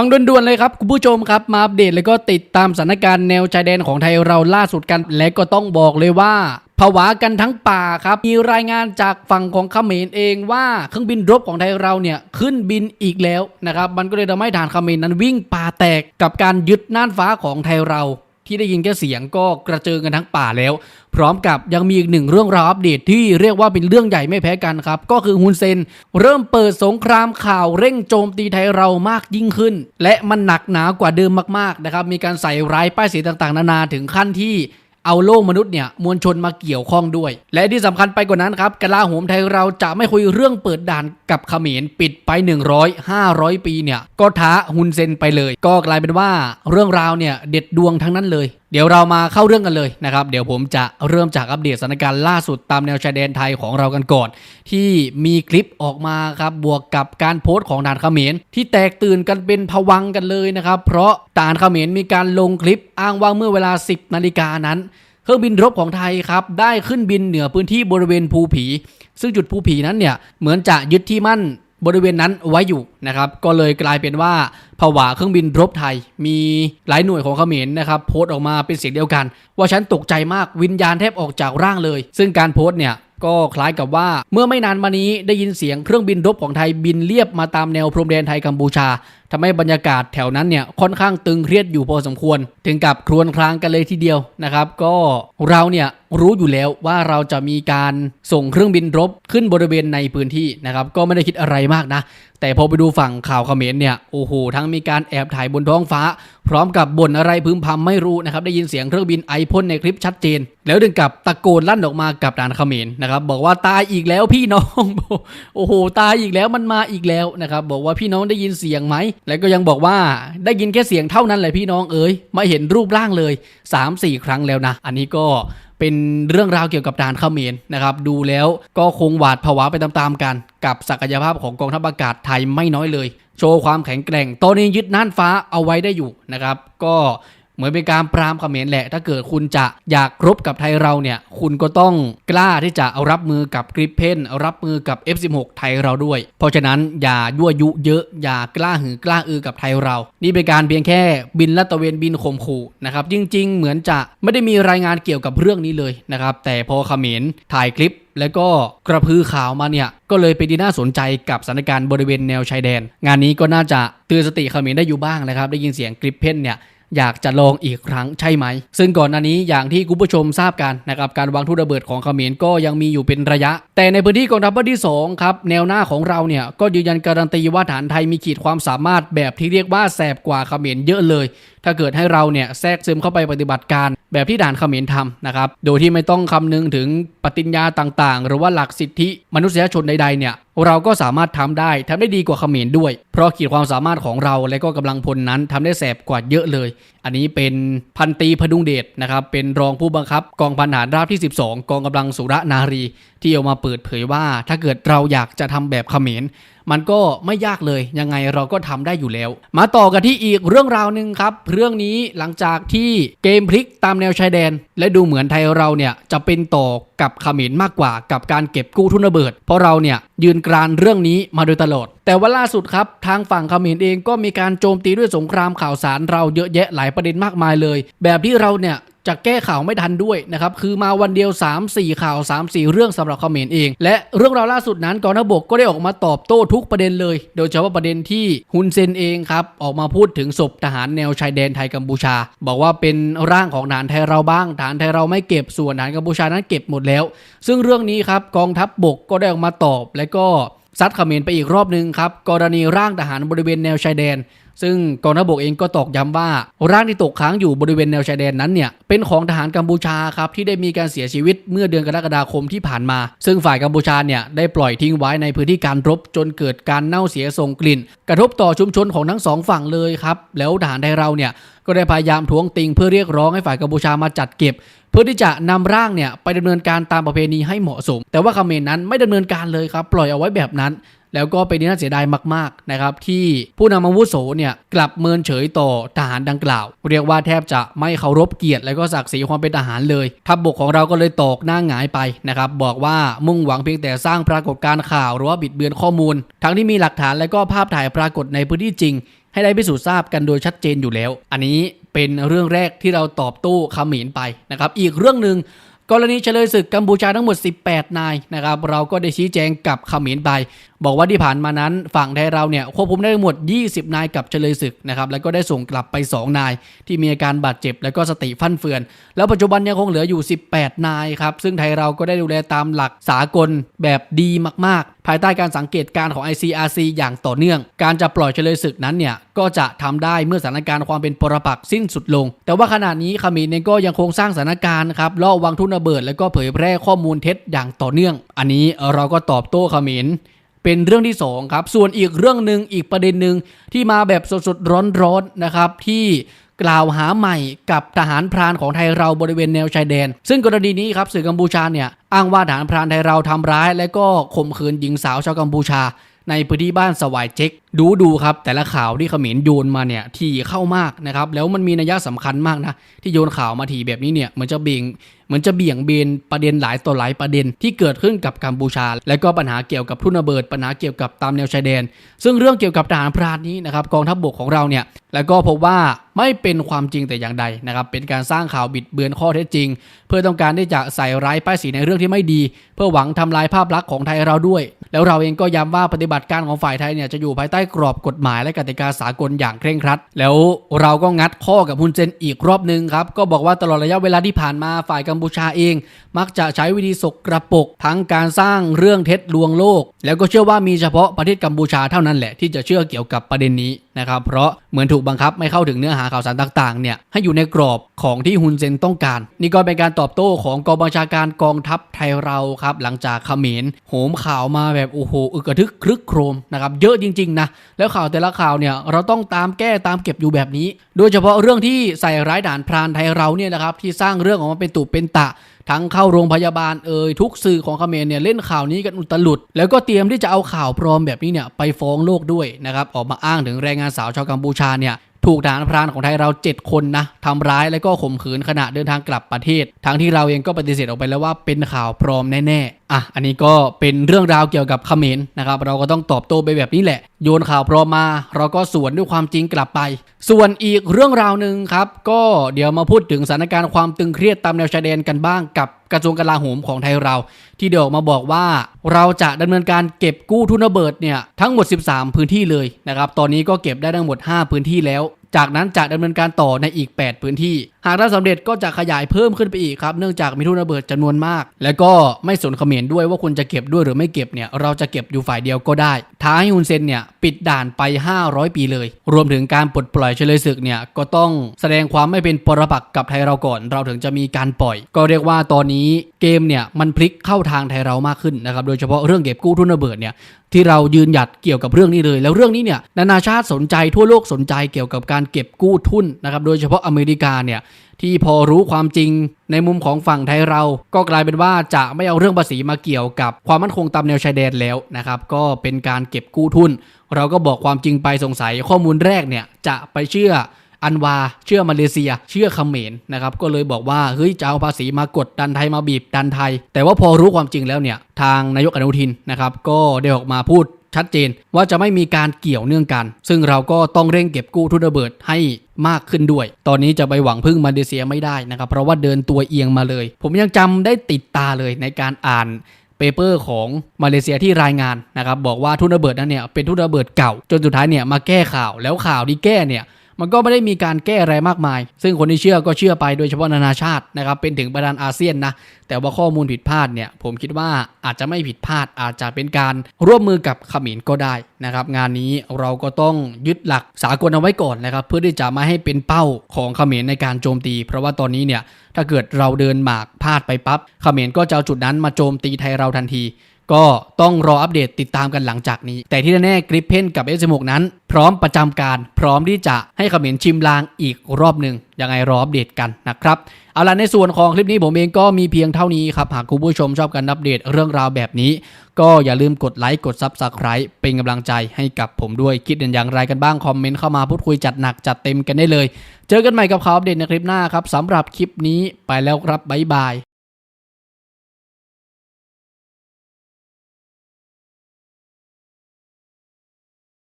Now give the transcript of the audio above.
ฟังด่วนๆเลยครับคุณผู้ชมครับมาอัปเดตแล้วก็ติดตามสถานการณ์แนวชายแดนของไทยเราล่าสุดกัน และก็ต้องบอกเลยว่าผวากันทั้งป่าครับ มีรายงานจากฝั่งของเขมรเองว่าเครื่องบินรบของไทยเราเนี่ยขึ้นบินอีกแล้วนะครับ มันก็เลยทำให้ฐานเขมรนั้นวิ่งป่าแตกกับการยึดน่านฟ้าของไทยเรา ที่ได้ยินแค่เสียงก็กระเจิงกันทั้งป่าแล้ว พร้อมกับยังมีอีกหนึ่งเรื่องราวอัปเดตที่เรียกว่าเป็นเรื่องใหญ่ไม่แพ้กันครับ ก็คือฮุนเซน เริ่มเปิดสงครามข่าวเร่งโจมตีไทยเรามากยิ่งขึ้น และมันหนักหนากว่าเดิมมากๆนะครับมีการใส่ร้ายป้ายสีต่างๆ นานาถึงขั้นที่ เอาโลกมนุษย์เนี่ยมวลชนมาเกี่ยวข้องด้วย และที่สำคัญไปกว่านั้นครับกลาโหมไทยเราจะไม่คุยเรื่องเปิดด่านกับเขมรปิดไป 100 500 ปีเนี่ยก็ท้าฮุนเซนไปเลย ก็กลายเป็นว่าเรื่องราวเนี่ยเด็ดดวงทั้งนั้นเลยเดี๋ยวเรามาเข้าเรื่องกันเลยนะครับ เดี๋ยวผมจะเริ่มจากอัปเดตสถานการณ์ล่าสุดตามแนวชายแดนไทยของเรากันก่อน ที่มีคลิปออกมาครับบวกกับการโพสต์ของทหารเขมรที่แตกตื่นกันเป็นผวังกันเลยนะครับ เพราะทหารเขมรมีการลงคลิปอ้างว่าเมื่อเวลา 10นาฬิกานั้นเครื่องบินรบของไทยครับได้ขึ้นบินเหนือพื้นที่บริเวณภูผี ซึ่งจุดภูผีนั้นเนี่ยเหมือนจะยึดที่มั่นบริเวณนั้นไว้อยู่นะครับ ก็เลยกลายเป็นว่า ผวาเครื่องบินรบไทย มีหลายหน่วยของเขมรนะครับโพสต์ออกมาเป็นเสียงเดียวกัน ว่าฉันตกใจมากวิญญาณแทบออกจากร่างเลย ซึ่งการโพสต์เนี่ย ก็คล้ายกับว่าเมื่อไม่นานมานี้ได้ยินเสียงเครื่องบินรบของไทยบินเลียบมาตามแนวพรมแดนไทยกัมพูชาทำให้บรรยากาศแถวนั้นเนี่ยค่อนข้างตึงเครียดอยู่พอสมควร ถึงกับครวญครางกันเลยทีเดียวนะครับ ก็เราเนี่ยรู้อยู่แล้วว่าเราจะมีการส่งเครื่องบินรบขึ้นบริเวณในพื้นที่นะครับ ก็ไม่ได้คิดอะไรมากนะ แต่พอไปดูฝั่งข่าวเขมรเนี่ยโอ้โหทั้งมีการแอบถ่ายบนท้องฟ้า พร้อมกับบ่นอะไรพึมพำไม่รู้นะครับได้ยินเสียงเครื่องบินไอพ่นในคลิปชัดเจน แล้วถึงกับตะโกนลั่นออกมากับด่านเขมรนะครับบอกว่าตายอีกแล้วพี่น้อง โอ้โห ตายอีกแล้วมันมาอีกแล้วนะครับบอกว่าพี่น้องได้ยินเสียงไหม แล้วก็ยังบอกว่าได้ยินแค่เสียงเท่านั้นแหละพี่น้องเอ๋ยไม่เห็นรูปร่างเลย 3-4 ครั้งแล้วนะ อันนี้ก็เป็นเรื่องราวเกี่ยวกับทหารเขมรนะครับ ดูแล้วก็คงหวาดผวาไปตามๆกัน กับศักยภาพของกองทัพอากาศไทยไม่น้อยเลย โชว์ความแข็งแกร่งตอนนี้ยึดน่านฟ้าเอาไว้ได้อยู่นะครับ ก็ เหมือนเป็นการปรามเขมรแหละ ถ้าเกิดคุณจะอยากรบกับไทยเราเนี่ย คุณก็ต้องกล้าที่จะเอารับมือกับกริปเพนรับมือกับ F16 ไทยเราด้วย เพราะฉะนั้นอย่ายั่วยุเยอะอย่ากล้าหือกล้าอือกับไทยเรา นี่เป็นการเพียงแค่บินลัดตะเวนบินข่มขู่นะครับจริง ๆ เหมือนจะไม่ได้มีรายงานเกี่ยวกับเรื่องนี้เลยนะครับแต่พอเขมรถ่ายคลิปแล้วก็กระพือข่าวมาเนี่ย ก็เลยเป็นที่น่าสนใจกับสถานการณ์บริเวณแนวชายแดน งานนี้ก็น่าจะเตือนสติเขมรได้อยู่บ้างนะครับ ได้ยินเสียงกริปเพนเนี่ย อยากจะลองอีกครั้งใช่ไหม ซึ่งก่อนหน้านี้อย่างที่คุณผู้ชมทราบกันนะครับการวางทุ่นระเบิดของเขมรก็ยังมีอยู่เป็นระยะ แต่ในพื้นที่กองทัพภาคที่2ครับแนวหน้าของเราเนี่ยก็ยืนยันการันตีว่าฐานไทยมีขีดความสามารถแบบที่เรียกว่าแสบกว่าเขมรเยอะเลย ถ้าเกิดให้เราเนี่ยแทรกซึมเข้าไปปฏิบัติการแบบที่ด่านเขมรทำนะครับ โดยที่ไม่ต้องคำนึงถึงปฏิญญาต่างๆ หรือว่าหลักสิทธิมนุษยชนใดๆเนี่ยเราก็สามารถทำได้ทำได้ดีกว่าเขมรด้วย เพราะขีดความสามารถของเราและก็กำลังพลนั้นทำได้แสบกว่าเยอะเลย อันนี้เป็นพันตีพดุงเดชนะครับ เป็นรองผู้บังคับ กองพันหารราบที่ 12 กองกำลังสุรนารี ที่เอามาเปิดเผยว่า ถ้าเกิดเราอยากจะทำแบบเขมร มันก็ไม่ยากเลยยังไงเราก็ทำได้อยู่แล้ว มาต่อกันที่อีกเรื่องราวหนึ่งครับ เรื่องนี้หลังจากที่เกมพลิกตามแนวชายแดน และดูเหมือนไทยเราเนี่ยจะเป็นต่อกับขมรมากกว่ากับการเก็บกู้ทุนระเบิด เพราะเราเนี่ยยืนกรานเรื่องนี้มาโดยตลอด แต่ว่าล่าสุดครับ ทางฝั่งเขมรเองก็มีการโจมตีด้วยสงครามข่าวสารเราเยอะแยะหลายประเด็นมากมายเลย แบบที่เราเนี่ยจะแก้ข่าวไม่ทันด้วยนะครับคือมาวันเดียว 3-4 ข่าว 3-4 เรื่องสำหรับคอมเขมรเอง และเรื่องราวล่าสุดนั้นกองทัพบกก็ได้ออกมาตอบโต้ทุกประเด็นเลย โดยเฉพาะประเด็นที่ฮุนเซนเองครับออกมาพูดถึงศพทหารแนวชายแดนไทยกัมพูชา บอกว่าเป็นร่างของทหารไทยเราบ้างทหารไทยเราไม่เก็บส่วนทหารกัมพูชานั้นเก็บหมดแล้ว ซึ่งเรื่องนี้ครับกองทัพบกก็ได้ออกมาตอบและก็ซัดเขมรไปอีกรอบหนึ่งครับกรณีร่างทหารบริเวณแนวชายแดน ซึ่งกองทัพบกเองก็ตอกย้ำว่าร่างที่ตกค้างอยู่บริเวณแนวชายแดนนั้นเนี่ยเป็นของทหารกัมพูชาครับที่ได้มีการเสียชีวิตเมื่อเดือนกรกฎาคมที่ผ่านมา ซึ่งฝ่ายกัมพูชาเนี่ยได้ปล่อยทิ้งไว้ในพื้นที่การรบจนเกิดการเน่าเสียส่งกลิ่น กระทบต่อชุมชนของทั้งสองฝั่งเลยครับแล้วทหารไทยเราเนี่ยก็ได้พยายามทวงติงเพื่อเรียกร้องให้ฝ่ายกัมพูชามาจัดเก็บ เพื่อที่จะนำร่างเนี่ยไปดำเนินการตามประเพณีให้เหมาะสม แต่ว่าเมรนั้นไม่ดำเนินการเลยครับ ปล่อยเอาไว้แบบนั้น แล้วก็เป็นที่น่าเสียดายมากๆนะครับที่ผู้นำอาวุโสเนี่ยกลับเมินเฉยต่อทหารดังกล่าว เรียกว่าแทบจะไม่เคารพเกียรติและก็ศักดิ์ศรีความเป็นทหารเลยทัพบกของเราก็เลยตกหน้าหงายไปนะครับบอกว่ามุ่งหวังเพียงแต่สร้างปรากฏการณ์ข่าวหรือว่าบิดเบือนข้อมูล ทั้งที่มีหลักฐานและก็ภาพถ่ายปรากฏในพื้นที่จริง ให้ได้พิสูจน์ทราบกันโดยชัดเจนอยู่แล้ว อันนี้เป็นเรื่องแรกที่เราตอบโต้ขมรไปนะครับอีกเรื่องหนึ่งกรณีเฉลยศึกกัมพูชาทั้งหมด 18 นายนะครับ เราก็ได้ชี้แจงกับขมรไป บอกว่าที่ผ่านมานั้นฝั่งไทยเราเนี่ยควบคุมได้ทั้งหมด 20 นายกับเฉลยศึกนะครับแล้วก็ได้ส่งกลับไป 2 นาย ที่มีอาการบาดเจ็บแล้วก็สติฟั่นเฟือน แล้วปัจจุบันยังคงเหลืออยู่ 18 นายครับซึ่งไทยเราก็ได้ดูแลตามหลักสากลแบบดีมาก ๆ ภายใต้การสังเกตการของ ICRC อย่างต่อเนื่อง การจะปล่อยเฉลยศึกนั้นเนี่ยก็จะทำได้เมื่อสถานการณ์ความเป็นปรปักษ์สิ้นสุดลง แต่ว่าขณะนี้ขมรเองก็ยังคงสร้างสถานการณ์ครับล่อวางทุนระเบิด แล้วก็เผยแพร่ข้อมูลเท็จอย่างต่อเนื่อง อันนี้เราก็ตอบโต้ขมร เป็นเรื่องที่2ครับส่วนอีกเรื่องหนึ่งอีกประเด็นหนึ่งที่มาแบบสดๆร้อนๆนะครับ ที่กล่าวหาใหม่กับทหารพรานของไทยเราบริเวณแนวชายแดน ซึ่งกรณีนี้ครับสื่อกัมพูชาเนี่ยอ้างว่าทหารพรานไทยเราทำร้าย และก็ข่มขืนหญิงสาวชาวกัมพูชา ในพื้นที่บ้านสวายเจ๊กดูดูครับ แต่ละข่าวที่เขมรโยนมาเนี่ยทีเข้ามากนะครับแล้วมันมีนัยสำคัญมากนะที่โยนข่าวมาทีแบบนี้เนี่ยเหมือนจะเบี่ยงเหมือนจะเบี่ยงเบนประเด็นหลายต่อหลายประเด็นที่เกิดขึ้นกับกัมพูชา และก็ปัญหาเกี่ยวกับทุนระเบิดปัญหาเกี่ยวกับตามแนวชายแดน ซึ่งเรื่องเกี่ยวกับทหารพรานนี้นะครับกองทัพบบกของเราเนี่ยแล้วก็พบว่าไม่เป็นความจริงแต่อย่างใดนะครับเป็นการสร้างข่าวบิดเบือนข้อเท็จจริง เพื่อต้องการที่จะใส่ร้ายป้ายสีในเรื่องที่ไม่ดี เพื่อหวังทำลายภาพลักษณ์ของไทยเราด้วย แล้วเราเองก็ย้ำว่าปฏิบัติการของฝ่ายไทยเนี่ยจะอยู่ภายใต้กรอบกฎหมายและกติกาสากลอย่างเคร่งครัด แล้วเราก็งัดข้อกับฮุนเซนอีกรอบหนึ่งครับ ก็บอกว่าตลอดระยะเวลาที่ผ่านมาฝ่ายกัมพูชาเอง มักจะใช้วิธีสกกระปก ทั้งการสร้างเรื่องเท็จลวงโลก แล้วก็เชื่อว่ามีเฉพาะประเทศกัมพูชาเท่านั้นแหละที่จะเชื่อเกี่ยวกับประเด็นนี้ นะครับเพราะเหมือนถูกบังคับไม่เข้าถึงเนื้อหาข่าวสารต่างๆเนี่ยให้อยู่ในกรอบของที่ฮุนเซนต้องการ นี่ก็เป็นการตอบโต้ของกองบัญชาการกองทัพไทยเราครับหลังจากเขมรโหมข่าวมาแบบโอ้โหอึกระทึกครึกโครมนะครับเยอะจริงๆนะแล้วข่าวแต่ละข่าวเนี่ยเราต้องตามแก้ตามเก็บอยู่แบบนี้ โดยเฉพาะเรื่องที่ใส่ร้ายด่านพรานไทยเราเนี่ยนะครับที่สร้างเรื่องออกมาเป็นตุเป็นตะ ทั้งเข้าโรงพยาบาลเอ่ยทุกสื่อของเขมรเนี่ยเล่นข่าวนี้กันอุตลุด แล้วก็เตรียมที่จะเอาข่าวปลอมแบบนี้เนี่ยไปฟ้องโลกด้วยนะครับออกมาอ้างถึงแรงงานสาวชาวกัมพูชาเนี่ยถูกทหารพรานของไทยเรา 7 คนนะทำร้ายและก็ข่มขืนขณะเดินทางกลับประเทศ ทั้งที่เราเองก็ปฏิเสธออกไปแล้วว่าเป็นข่าวปลอมแน่ๆ อะ อันนี้ก็เป็นเรื่องราวเกี่ยวกับเขมรนะครับ เราก็ต้องตอบโต้ไปแบบนี้แหละ โยนข่าวปลอมมา เราก็สวนด้วยความจริงกลับไป ส่วนอีกเรื่องราวหนึ่งครับ ก็เดี๋ยวมาพูดถึงสถานการณ์ความตึงเครียดตามแนวชายแดนกันบ้างกับกระทรวงกลาโหมของไทยเรา ที่เดี๋ยวมาบอกว่าเราจะดำเนินการเก็บกู้ทุนระเบิดเนี่ยทั้งหมด 13 พื้นที่เลยนะครับ ตอนนี้ก็เก็บได้ทั้งหมด 5 พื้นที่แล้ว จากนั้นจะดำเนินการต่อในอีก 8 พื้นที่ หากได้สำเร็จก็จะขยายเพิ่มขึ้นไปอีกครับ เนื่องจากมีทุนระเบิดจำนวนมาก และก็ไม่สนเขมรด้วยว่าคุณจะเก็บด้วยหรือไม่เก็บเนี่ยเราจะเก็บอยู่ฝ่ายเดียวก็ได้ ท้าให้ฮุนเซนเนี่ยปิดด่านไป 500 ปีเลย รวมถึงการปลดปล่อยเฉลยศึกเนี่ยก็ต้องแสดงความไม่เป็นปรปักษ์กับไทยเราก่อน เราถึงจะมีการปล่อย ก็เรียกว่าตอนนี้เกมเนี่ยมันพลิกเข้าทางไทยเรามากขึ้นนะครับโดยเฉพาะเรื่องเก็บกู้ทุนระเบิดเนี่ยที่เรายืนหยัดเกี่ยวกับเรื่องนี้เลย แล้วเรื่องนี้เนี่ยนานาชาติสนใจทั่วโลกสนใจเกี่ยวกับการเก็บกู้ทุนนะครับโดยเฉพาะอเมริกาเนี่ยที่พอรู้ความจริงในมุมของฝั่งไทยเรา ก็กลายเป็นว่าจะไม่เอาเรื่องภาษีมาเกี่ยวกับความมั่นคงตามแนวชายแดนแล้วนะครับก็เป็นการเก็บกู้ทุน เราก็บอกความจริงไปสงสัยข้อมูลแรกเนี่ยจะไปเชื่อ อันวาเชื่อมาเลเซีย เชื่อเขมรนะครับก็เลยบอกว่าเฮ้ยจะเอาภาษีมากดดันไทยมาบีบดันไทย แต่ว่าพอรู้ความจริงแล้วเนี่ยทางนายกอนุทินนะครับก็ได้ออกมาพูดชัดเจนว่าจะไม่มีการเกี่ยวเนื่องกัน ซึ่งเราก็ต้องเร่งเก็บกู้ทุนระเบิดให้มากขึ้นด้วย ตอนนี้จะไปหวังพึ่งมาเลเซียไม่ได้นะครับ เพราะว่าเดินตัวเอียงมาเลย ผมยังจำได้ติดตาเลยในการอ่านเปเปอร์ของมาเลเซียที่รายงานนะครับบอกว่าทุนระเบิดนั้นเนี่ยเป็นทุนระเบิดเก่า จนสุดท้ายเนี่ยมาแก้ข่าวแล้วข่าวที่แก้เนี่ย มันก็ไม่ได้มีการแก้อะไรมากมาย ซึ่งคนที่เชื่อก็เชื่อไปโดยเฉพาะนานาชาตินะครับเป็นถึงประธานอาเซียนนะแต่ว่าข้อมูลผิดพลาดเนี่ยผมคิดว่าอาจจะไม่ผิดพลาดอาจจะเป็นการร่วมมือกับขมิรก็ได้นะครับงานนี้เราก็ต้องยึดหลักสากลเอาไว้ก่อนนะครับเพื่อที่จะไม่ให้เป็นเป้าของขมิรในการโจมตี เพราะว่าตอนนี้เนี่ยถ้าเกิดเราเดินหมากพลาดไปปั๊บขมิรก็จะเอาจุดนั้นมาโจมตีไทยเราทันที ก็ต้องรออัปเดตติดตามกันหลังจากนี้ แต่ที่แน่ๆกริปเพนกับ S16 นั้น พร้อมประจำการพร้อมที่จะให้เขมรชิมลางอีกรอบหนึ่งยังไงรออัปเดตกันนะครับ เอาล่ะในส่วนของคลิปนี้ผมเองก็มีเพียงเท่านี้ครับ หากคุณผู้ชมชอบการอัปเดตเรื่องราวแบบนี้ ก็อย่าลืมกดไลค์กด Subscribe เป็นกำลังใจให้กับผมด้วยคิดเห็นอย่างไรกันบ้างคอมเมนต์เข้ามาพูดคุยจัดหนักจัดเต็มกันได้เลย เจอกันใหม่กับข่าวอัปเดตในคลิปหน้าครับสำหรับคลิปนี้ไปแล้วครับบ๊ายบาย